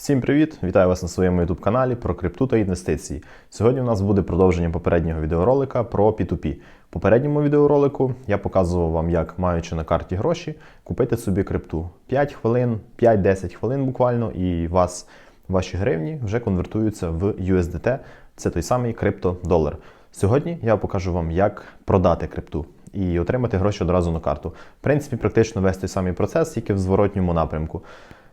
Всім привіт! Вітаю вас на своєму YouTube каналі про крипту та інвестиції. Сьогодні у нас буде продовження попереднього відеоролика про P2P. В попередньому відеоролику я показував вам, як маючи на карті гроші, купити собі крипту. 5 хвилин, 5-10 хвилин буквально, і вас ваші гривні вже конвертуються в USDT. Це той самий криптодолар. Сьогодні я покажу вам, як продати крипту і отримати гроші одразу на карту. В принципі, практично весь той самий процес, тільки в зворотньому напрямку.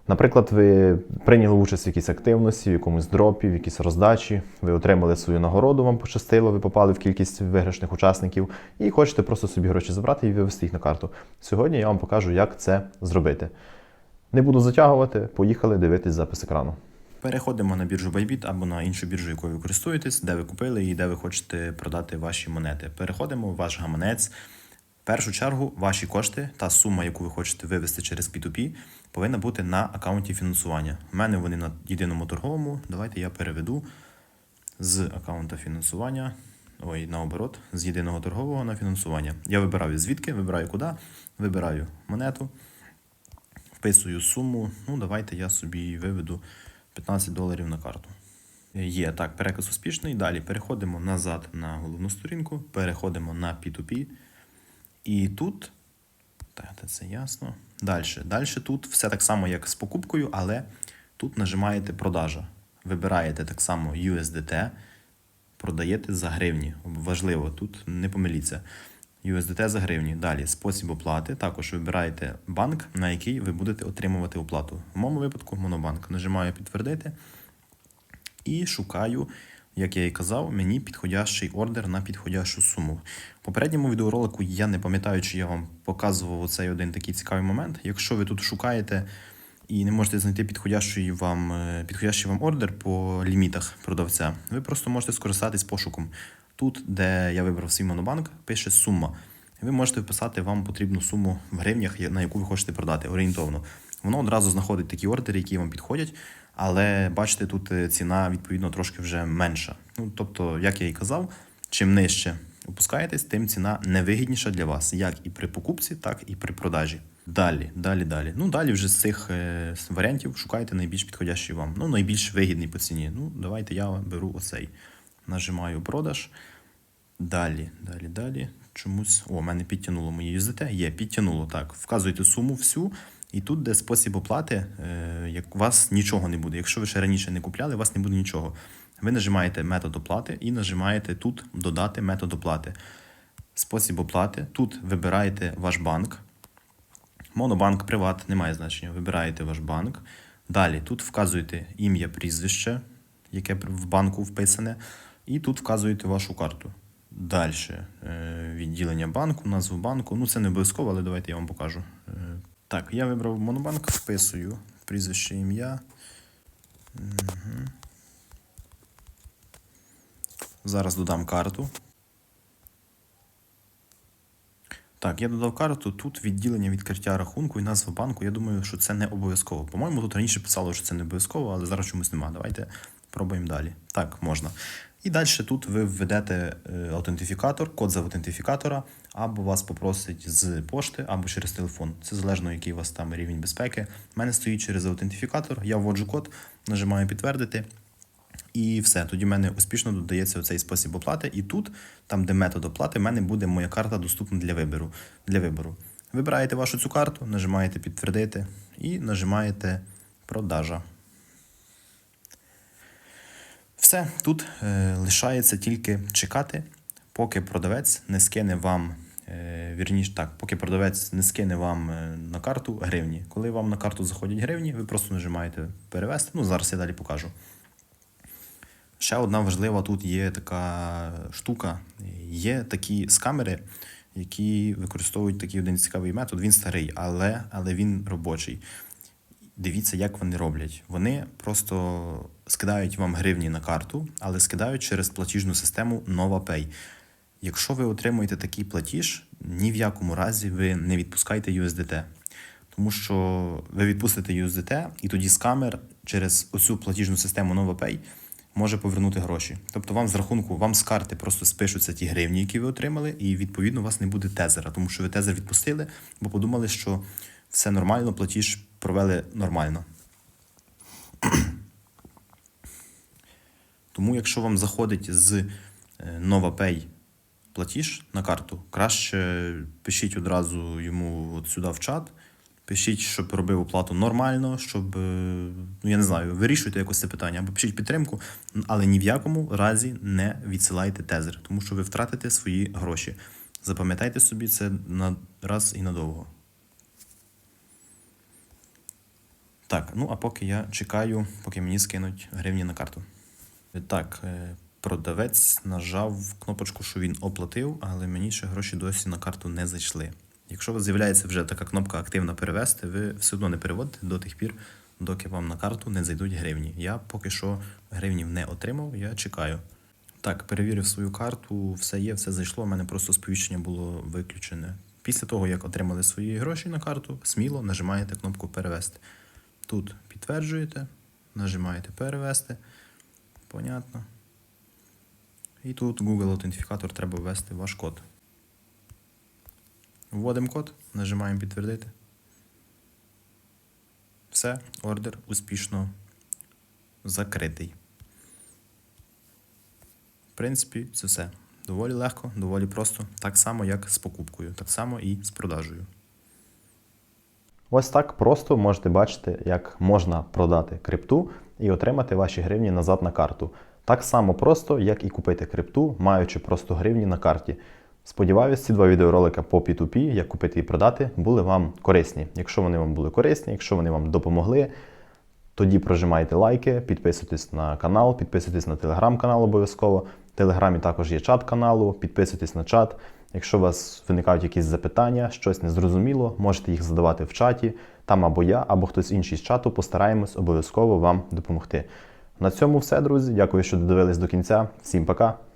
Наприклад, ви прийняли участь в якійсь активності, в якомусь дропі, в якійсь роздачі, ви отримали свою нагороду, вам пощастило, ви попали в кількість виграшних учасників і хочете просто собі гроші забрати і вивести їх на карту. Сьогодні я вам покажу, як це зробити. Не буду затягувати, поїхали дивитись запис екрану. Переходимо на біржу Bybit або на іншу біржу, якою ви користуєтесь, де ви купили і де ви хочете продати ваші монети. Переходимо в ваш гаманець. Першу чергу ваші кошти та сума, яку ви хочете вивести через P2P, повинна бути на аккаунті фінансування. У мене вони на єдиному торговому. Давайте я переведу з аккаунта фінансування. Ой, наоборот, з єдиного торгового на фінансування. Я вибираю звідки, вибираю куди, вибираю монету, вписую суму. Ну, давайте я собі виведу 15 доларів на карту. Є так, переказ успішний. Далі переходимо назад на головну сторінку, переходимо на P2P. І тут, так, це ясно. Далі. Далі тут все так само, як з покупкою, але тут нажимаєте продажа. Вибираєте так само USDT, продаєте за гривні. Важливо, тут не помиліться. USDT за гривні. Далі спосіб оплати. Також вибираєте банк, на який ви будете отримувати оплату. В моєму випадку Монобанк. Нажимаю підтвердити і шукаю, як я і казав, мені підходящий ордер на підходящу суму. В попередньому відеоролику я не пам'ятаю, чи я вам показував оцей один такий цікавий момент. Якщо ви тут шукаєте і не можете знайти підходящий вам, е, підходящий вам ордер по лімітах продавця, ви просто можете скористатись пошуком. Тут, де я вибрав свій монобанк, пише сума. Ви можете вписати вам потрібну суму в гривнях, на яку ви хочете продати орієнтовно. Воно одразу знаходить такі ордери, які вам підходять, але бачите, тут е, ціна відповідно трошки вже менша. Ну, тобто, як я і казав, чим нижче опускаєтесь, тим ціна невигідніша для вас, як і при покупці, так і при продажі. Далі, далі, далі. Ну, далі вже з цих е, варіантів шукайте найбільш підходящий вам. Ну, найбільш вигідний по ціні. Ну, давайте я беру оцей. Нажимаю продаж. Далі, далі, далі. Чомусь. О, мене підтягнуло моє USDT. Є, підтягнуло. Так. Вказуєте суму всю. І тут, де спосіб оплати, е, як у вас нічого не буде. Якщо ви ще раніше не купляли, у вас не буде нічого. Ви нажимаєте метод оплати і нажимаєте тут додати метод оплати. Спосіб оплати. Тут вибираєте ваш банк. Монобанк, приват, немає значення. Вибираєте ваш банк. Далі тут вказуєте ім'я, прізвище, яке в банку вписане, і тут вказуєте вашу карту. Далі відділення банку, назву банку. Ну, це не обов'язково, але давайте я вам покажу. Так, я вибрав монобанк, вписую прізвище ім'я. Угу. Зараз додам карту. Так, я додав карту. Тут відділення відкриття рахунку і назва банку. Я думаю, що це не обов'язково. По-моєму, тут раніше писало, що це не обов'язково, але зараз чомусь немає. Давайте пробуємо далі. Так, можна. І далі тут ви введете е, аутентифікатор, код з аутентифікатора, або вас попросить з пошти, або через телефон. Це залежно, який у вас там рівень безпеки. У мене стоїть через аутентифікатор, я вводжу код, нажимаю підтвердити. І все, тоді в мене успішно додається цей спосіб оплати. І тут, там, де метод оплати, в мене буде моя карта доступна для вибору. Для вибору. Вибираєте вашу цю карту, нажимаєте підтвердити і нажимаєте продажа. Все, тут е, лишається тільки чекати, поки продавець не скине вам, е, вірніше так, поки продавець не скине вам е, на карту гривні. Коли вам на карту заходять гривні, ви просто нажимаєте перевести. Ну, зараз я далі покажу. Ще одна важлива тут є така штука. Є такі скамери, які використовують такий один цікавий метод. Він старий, але, але він робочий. Дивіться, як вони роблять. Вони просто скидають вам гривні на карту, але скидають через платіжну систему NovaPay. Якщо ви отримуєте такий платіж, ні в якому разі ви не відпускайте USDT. Тому що ви відпустите USDT, і тоді скамер через оцю платіжну систему NovaPay може повернути гроші. Тобто вам з рахунку, вам з карти просто спишуться ті гривні, які ви отримали, і відповідно у вас не буде тезера, тому що ви тезер відпустили, бо подумали, що все нормально, платіж провели нормально. Тому, якщо вам заходить з е, NovaPay платіж на карту, краще пишіть одразу йому от сюди в чат. Пишіть, щоб робив оплату нормально, щоб, е, ну я не знаю, вирішуйте якось це питання, або пишіть підтримку, але ні в якому разі не відсилайте тезер, тому що ви втратите свої гроші. Запам'ятайте собі це на раз і надовго. Так, ну а поки я чекаю, поки мені скинуть гривні на карту. Так, е, продавець нажав кнопочку, що він оплатив, але мені ще гроші досі на карту не зайшли. Якщо у вас з'являється вже така кнопка активно перевести, ви все одно не переводите до тих пір, доки вам на карту не зайдуть гривні. Я поки що гривнів не отримав, я чекаю. Так, перевірив свою карту, все є, все зайшло. У мене просто сповіщення було виключене. Після того, як отримали свої гроші на карту, сміло нажимаєте кнопку перевести. Тут підтверджуєте, нажимаєте перевести. Понятно. І тут Google аутентифікатор треба ввести ваш код. Вводимо код, нажимаємо підтвердити. Все, ордер успішно закритий. В принципі, це все. Доволі легко, доволі просто. Так само, як з покупкою, так само і з продажею. Ось так просто можете бачити, як можна продати крипту і отримати ваші гривні назад на карту. Так само просто, як і купити крипту, маючи просто гривні на карті. Сподіваюсь, ці два відеоролика по P2P, як купити і продати, були вам корисні. Якщо вони вам були корисні, якщо вони вам допомогли, тоді прожимайте лайки, підписуйтесь на канал, підписуйтесь на телеграм-канал обов'язково. Телеграмі також є чат каналу, підписуйтесь на чат. Якщо у вас виникають якісь запитання, щось незрозуміло, можете їх задавати в чаті. Там або я, або хтось інший з чату постараємось обов'язково вам допомогти. На цьому все, друзі. Дякую, що додивились до кінця. Всім пока!